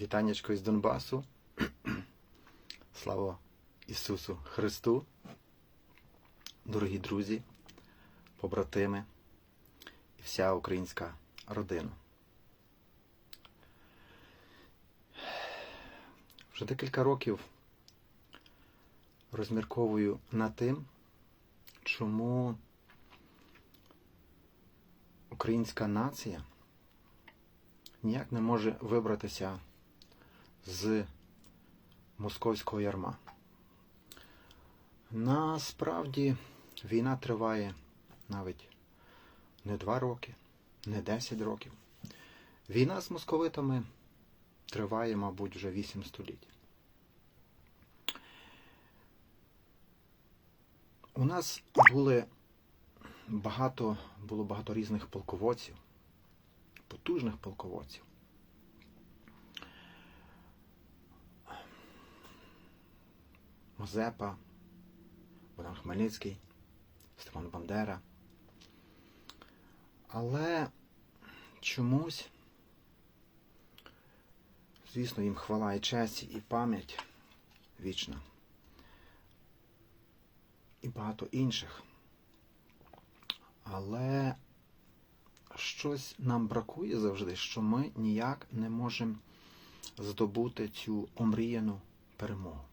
Вітаннячко із Донбасу. Слава Ісусу Христу. Дорогі друзі, побратими і вся українська родина. Вже декілька років розмірковую над тим, чому українська нація ніяк не може вибратися з московського ярма. Насправді війна триває навіть не два роки, не 10 років. Війна з московитами триває, мабуть, вже 8 століть. У нас були багато, було багато різних полководців, потужних полководців. Мазепа, Богдан Хмельницький, Степан Бандера. Але чомусь, звісно, їм хвала і честь, і пам'ять вічна. І багато інших. Але щось нам бракує завжди, що ми ніяк не можемо здобути цю омріяну перемогу.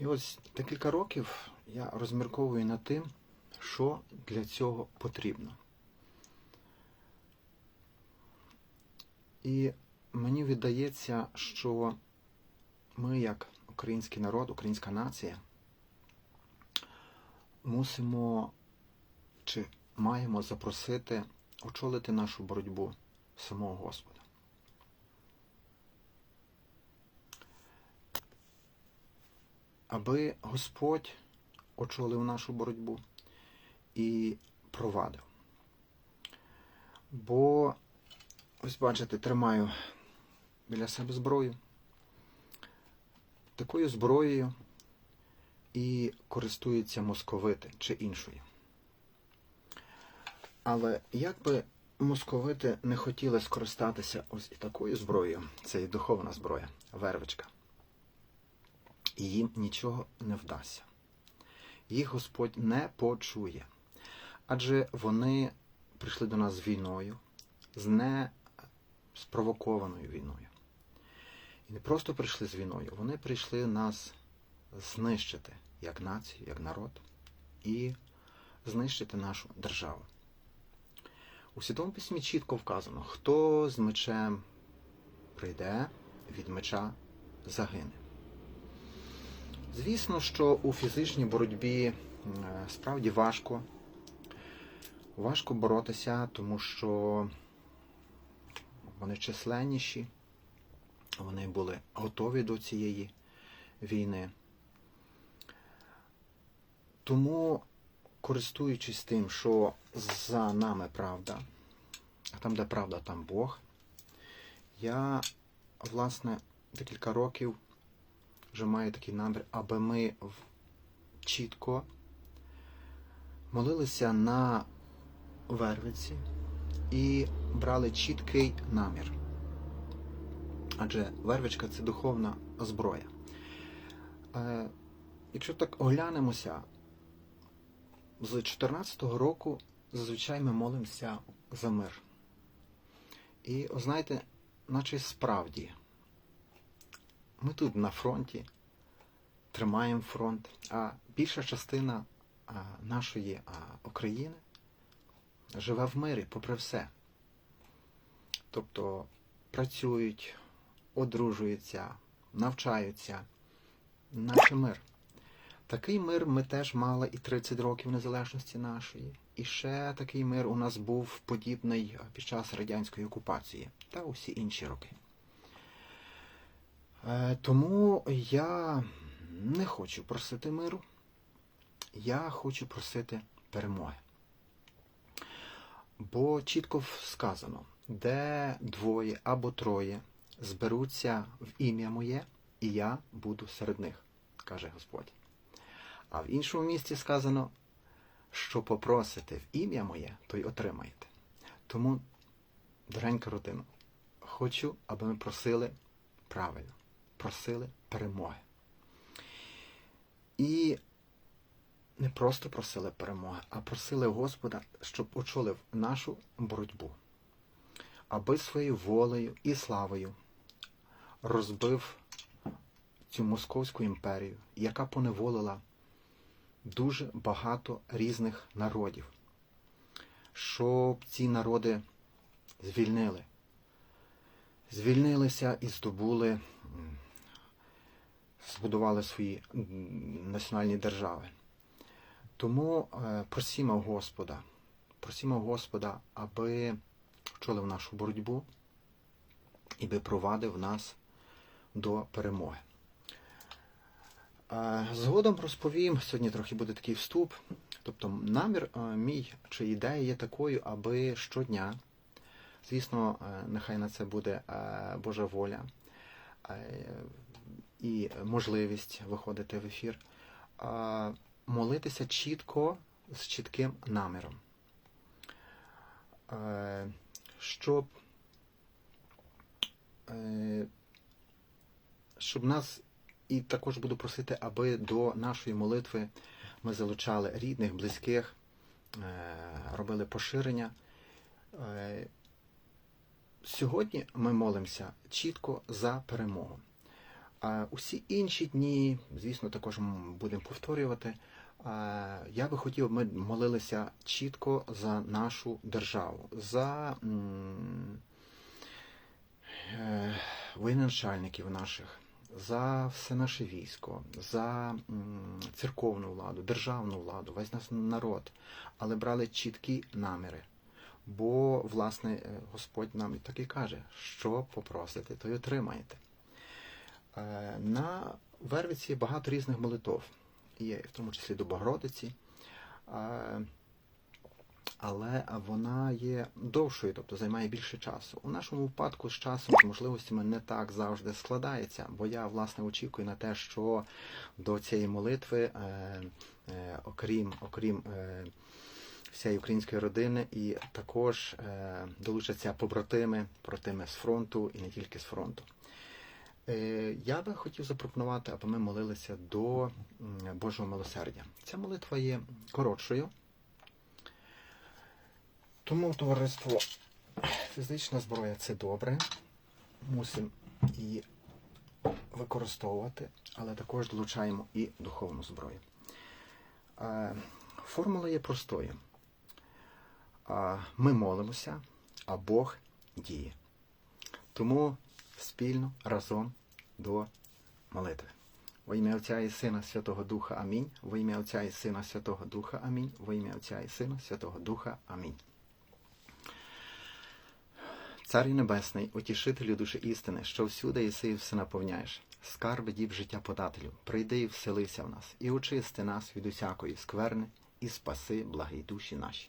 І ось декілька років я розмірковую над тим, що для цього потрібно. І мені віддається, що ми, як український народ, українська нація, мусимо чи маємо запросити очолити нашу боротьбу самого Господа. Аби Господь очолив нашу боротьбу і провадив. Бо, ось бачите, тримаю біля себе зброю. Такою зброєю і користуються московити чи іншою. Але як би московити не хотіли скористатися ось і такою зброєю, це і духовна зброя, вервичка, і їм нічого не вдасться. Їх Господь не почує. Адже вони прийшли до нас з війною, з не спровокованою війною. І не просто прийшли з війною, вони прийшли нас знищити як націю, як народ, і знищити нашу державу. У Святому Письмі чітко вказано, хто з мечем прийде, від меча загине. Звісно, що у фізичній боротьбі е, справді важко. Важко боротися, тому що вони численніші, вони були готові до цієї війни. Тому, користуючись тим, що за нами правда, а там, де правда, там Бог, я, власне, декілька років вже маю такий намір, аби ми чітко молилися на Вервиці і брали чіткий намір. Адже вервичка це духовна зброя. Е, якщо так оглянемося, з 14-го року зазвичай ми молимося за мир. І, знаєте, наче справді, ми тут на фронті, тримаємо фронт, а більша частина нашої України живе в мирі, попри все. Тобто працюють, одружуються, навчаються, наче мир. Такий мир ми теж мали і 30 років незалежності нашої. І ще такий мир у нас був подібний під час радянської окупації та усі інші роки. Е, Тому я не хочу просити миру, я хочу просити перемоги. Бо чітко сказано, де двоє або троє зберуться в ім'я моє, і я буду серед них, каже Господь. А в іншому місці сказано, що попросите в ім'я моє, то й отримаєте. Тому, доренька родина, хочу, аби ми просили правильно, просили перемоги. І не просто просили перемоги, а просили Господа, щоб очолив нашу боротьбу, аби своєю волею і славою розбив цю московську імперію, яка поневолила дуже багато різних народів, щоб ці народи звільнили, звільнилися і здобули, збудували свої національні держави. Тому е, просімо Господа, просімо Господа, аби вчолив нашу боротьбу і би провадив нас до перемоги. Е, Згодом розповім, сьогодні трохи буде такий вступ. Тобто намір е, мій чи ідея є такою, аби щодня, звісно, нехай на це буде Божа воля і можливість виходити в ефір, е, молитися чітко з чітким наміром. Е, Щоб, е, щоб нас і також буду просити, аби до нашої молитви ми залучали рідних, близьких, е, робили поширення. Сьогодні ми молимося чітко за перемогу. А усі інші дні, звісно, також будемо повторювати. Я би хотів, ми молилися чітко за нашу державу, за е, воєначальників наших, за все наше військо, за церковну владу, державну владу, весь наш народ, але брали чіткі наміри. Бо, власне, е, Господь нам так і каже, що попросите, то й отримаєте. Е, На Вервиці багато різних молитов, є в тому числі до Богородиці, Е, але вона є довшою, тобто займає більше часу. У нашому випадку з часом, з можливостями не так завжди складається, бо я, власне, очікую на те, що до цієї молитви, окрім, окрім всієї української родини, і також е, долучаться побратими, побратими з фронту і не тільки з фронту. Е, Я би хотів запропонувати, аби ми молилися до Божого милосердя. Ця молитва є коротшою. Тому товариство фізична зброя це добре. Мусимо її використовувати, але також долучаємо і духовну зброю. Е, Формула є простою. Ми молимося, а Бог діє. Тому спільно разом до молитви. Во ім'я Отця і Сина Святого Духа Амінь. Во ім'я Отця і Сина Святого Духа Амінь. Во ім'я Отця і Сина Святого Духа Амінь. Царю Небесний, утішителю душі істини, що всюди єси і все наповняєш. Скарби дів життя подателю, прийди і вселися в нас, і очисти нас від усякої скверни, і спаси благі душі наші.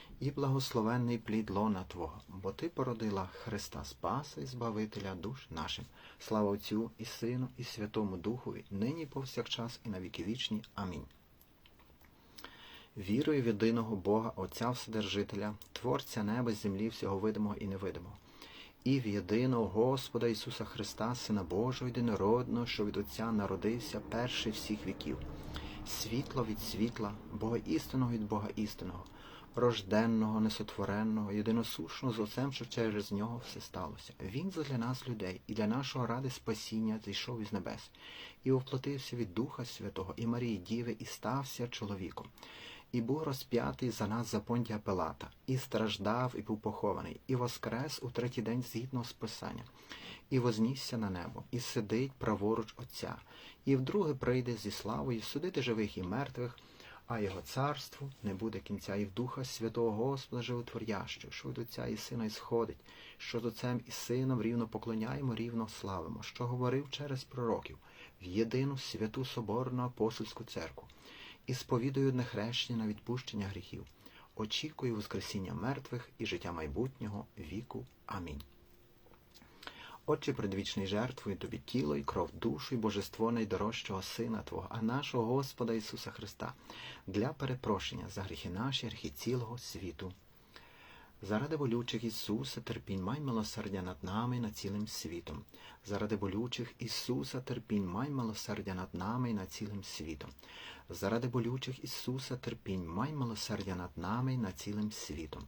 і благословенний плід лона Твого, бо Ти породила Христа Спаса і Збавителя душ нашим. Слава Отцю і Сину, і Святому Духові, нині повсякчас, і на віки вічні. Амінь. Вірую в єдиного Бога, Отця Вседержителя, Творця неба, землі, всього видимого і невидимого, і в єдиного Господа Ісуса Христа, Сина Божого єдинородного, що від Отця народився перший всіх віків, світло від світла, Бога істинного від Бога істинного, рожденного, несотвореного, єдиносушного з Отцем, що через нього все сталося. Він задля нас, людей, і для нашого ради спасіння зійшов із небес, і воплотився від Духа Святого і Марії Діви, і стався чоловіком. І був розп'ятий за нас за Понтія Пилата, і страждав, і був похований, і воскрес у третій день згідно з Писанням, і вознісся на небо, і сидить праворуч Отця, і вдруге прийде зі славою судити живих і мертвих, а його царству не буде кінця і в Духа Святого Господа Животворящого, що від Отця і Сина ісходить, що з Отцем і Сином рівно поклоняємо, рівно славимо, що говорив через пророків в єдину святу Соборну апостольську церкву, і сповідую одне хрещення на відпущення гріхів. Очікую Воскресіння мертвих і життя майбутнього віку. Амінь. Отче предвічний жертвою тобі тіло і кров, душу і божество найдорожчого Сина Твого, а нашого Господа Ісуса Христа, для перепрошення за гріхи наші, гріхи цілого світу. Заради болючих Ісуса терпінь, май милосердя над нами і над цілим світом. Заради болючих Ісуса терпінь, май милосердя над нами і над цілим світом. Заради болючих Ісуса терпінь, май милосердя над нами і над цілим світом.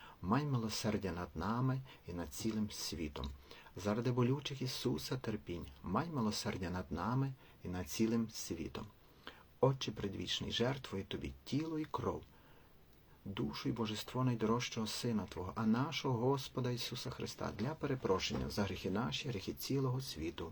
май милосердя над нами і над цілим світом. Заради болючих Ісуса терпінь, май милосердя над нами і над цілим світом. Отче предвічний, жертвує тобі тіло і кров, душу і божество найдорожчого Сина Твого, а нашого Господа Ісуса Христа для перепрошення за гріхи наші, гріхи цілого світу.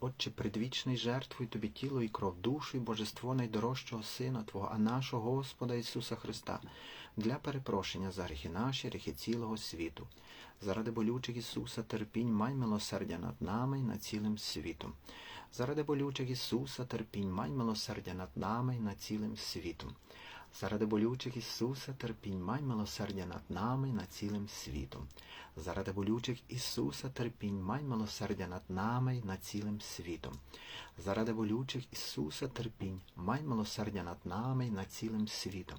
Отче, предвічний жертвуй тобі тіло і кров, душу і божество найдорожчого Сина Твого, а нашого Господа Ісуса Христа, для перепрошення за гріхи наші, гріхи цілого світу. Заради болючих Ісуса терпінь, май милосердя над нами і над цілим світом. Заради болючих Ісуса терпінь, май милосердя над нами і над цілим світом. Заради болючих Ісуса терпінь, май милосердя над нами над цілим світом. Заради болючих Ісуса терпінь, май милосердя над нами над цілим світом. Заради болючих Ісуса терпінь, май милосердя над нами над цілим світом.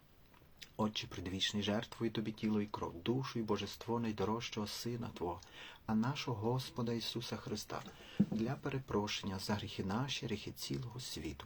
Отче предвічний, жертвує тобі тіло і кров, душу і божество найдорожчого Сина Твого, а нашого Господа Ісуса Христа, для перепрошення за гріхи наші, гріхи цілого світу.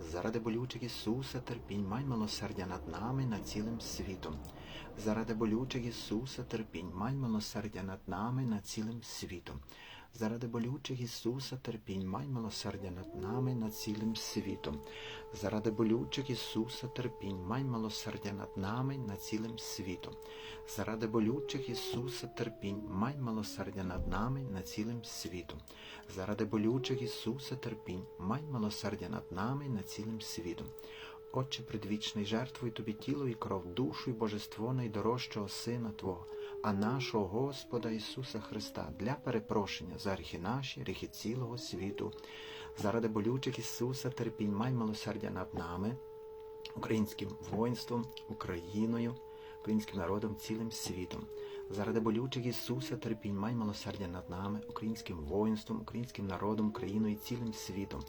Заради болючих Ісуса терпінь, май милосердя над нами над цілим світом. Заради болючих Ісуса терпінь, май милосердя над нами над цілим світом. Заради болючих Ісуса терпінь, май милосердя над нами над цілим світом. Заради болючих Ісуса терпінь, май милосердя над нами над цілим світом. Заради болючих Ісуса терпінь, май милосердя над нами над цілим світом. Заради болючих Ісуса терпінь, май милосердя над нами над цілим світом. Отче предвічний, жертвуй тобі тіло і кров, душу і божество найдорожчого Сина Твого, а нашого Господа Ісуса Христа для перепрошення за гріхи наші, гріхи цілого світу. Заради болючих Ісуса терпінь, май милосердя над нами українським воїнством, Україною, українським народом, цілим світом. Заради болючих Ісуса терпінь, май милосердя над нами, українським воїнством, українським народом, Україною, цілим світом.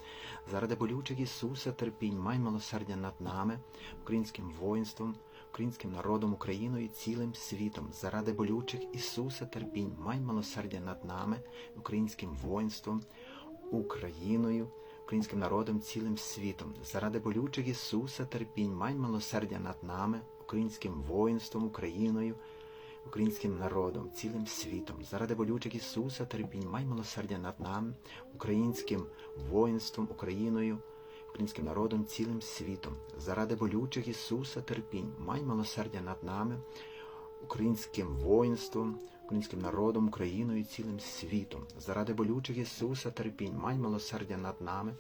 Заради болючих Ісуса терпінь, май милосердя над нами, українським воїнством, українським народом, Україною, цілим світом. Заради болючих Ісуса терпінь, май милосердя над нами, українським воїнством, Україною, українським народом, цілим світом. Заради болючих Ісуса терпінь, май милосердя над нами, українським воїнством, Україною, українським народом, цілим світом. Заради болючих Ісуса терпінь, май милосердя над нами, українським воїнством, Україною, українським народом, цілим світом. Заради болючих Ісуса терпінь, май милосердя над нами, українським воїнством, українським народом, Україною, цілим світом. Заради болючих Ісуса терпінь, май милосердя над нами,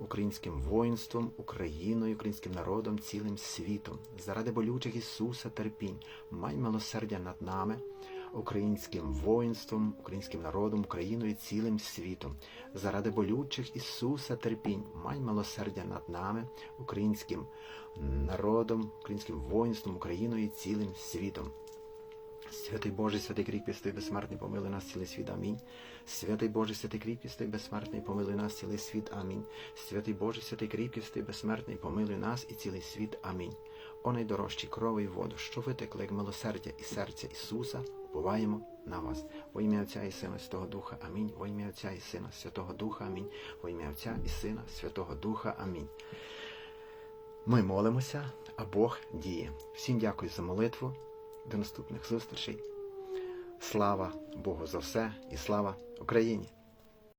українським воїнством, Україною, українським народом, цілим світом. Заради болючих Ісуса терпінь, май милосердя над нами, українським воїнством, українським народом, Україною, цілим світом. Заради болючих Ісуса терпінь, май милосердя над нами, українським народом, українським воїнством, Україною, цілим світом. Святий Боже, святий крік пістий безсмертний, помилуй нас цілий світ. Амінь. Святий Боже, святий крік пістий безсмертний, помилуй нас цілий світ. Амінь. Святий Боже, святий крік пістий безсмертний, помилуй нас і цілий світ. Амінь. О найдорожчі крови і воду, що витекли, як милосердя і серця Ісуса, буваємо на вас. Во ім'я Отця і Сина Святого Духа. Амінь. Во ім'я Отця і Сина Святого Духа. Амінь. Во ім'я Отця і Сина Святого Духа. Амінь. Ми молимося, а Бог діє. Всім дякую за молитву. До наступних зустрічей. Слава Богу за все і слава Україні!